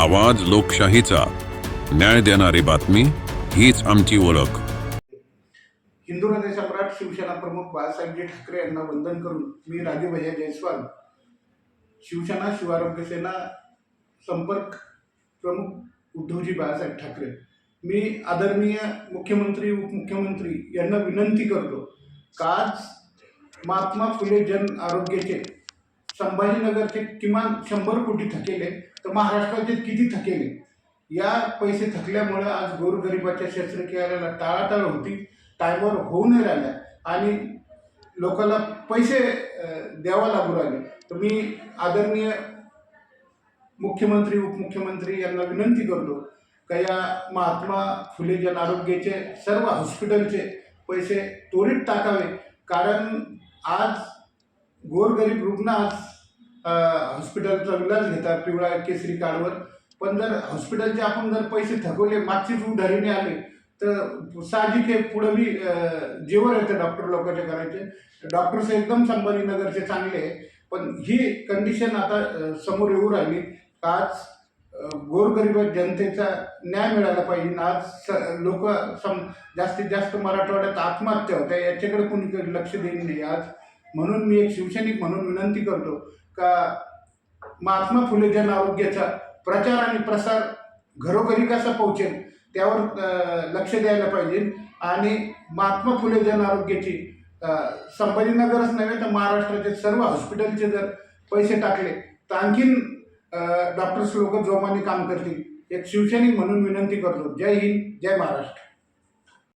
आवाज लोकशाहीचा. न्याय देणारी बातमी हीच आमची ओळख. हिंदू हृदय सम्राट शिवसेना प्रमुख बाळासाहेबजी ठाकरे यांना वंदन करून मी राजूभैया जयस्वाल शिवसेना शिवारोग्य सेना संपर्क प्रमुख उद्धवजी बाळासाहेब ठाकरे मी आदरणीय मुख्यमंत्री उपमुख्यमंत्री यांना विनंती करतो काच महात्मा फुले जन आरोग्याचे संभाजीनगरचे किमान शंभर कोटी थकेले तर महाराष्ट्राचे किती थकेले या पैसे थकल्यामुळे आज गोरगरिबाच्या शस्त्रक्रियाला टाळाटाळ होती. टायमवर होऊ नाही राहिल्या. आणि लोकांना पैसे द्यावा लागू राहिले. तर मी आदरणीय मुख्यमंत्री उपमुख्यमंत्री यांना विनंती करतो का या महात्मा फुले जन आरोग्याचे सर्व हॉस्पिटलचे पैसे त्वरित टाकावे. कारण आज गोरगरीब रुग्ण आज हॉस्पिटलचा इलाज घेतात पिवळा केसरी कार्डवर पण जर हॉस्पिटलचे आपण जर पैसे थकवले मागचीच उधारीने आले तर साहजिक आहे पुढं बी जेवर जीवन येतं डॉक्टर लोकांचे करायचे डॉक्टर्स एकदम संभाजीनगरचे चांगले आहे. पण ही कंडिशन आता समोर येऊ राहिली. आज गोरगरीब जनतेचा न्याय मिळाला पाहिजे. आज स लोक सम जास्तीत जास्त मराठवाड्यात आत्महत्या होत्या याच्याकडे कोणी लक्ष देणे नाही. आज म्हणून मी एक शिवसैनिक म्हणून विनंती करतो का महात्मा फुले जन आरोग्याचा प्रचार आणि प्रसार घरोघरी कसा पोहोचेल त्यावर लक्ष द्यायला पाहिजे. आणि महात्मा फुले जन आरोग्याची संभाजीनगरच नव्हे तर महाराष्ट्राचे सर्व हॉस्पिटलचे जर पैसे टाकले तर आणखीन डॉक्टर्स लोक जोमाने काम करतील. एक शिवसैनिक म्हणून विनंती करतो. जय हिंद जय महाराष्ट्र.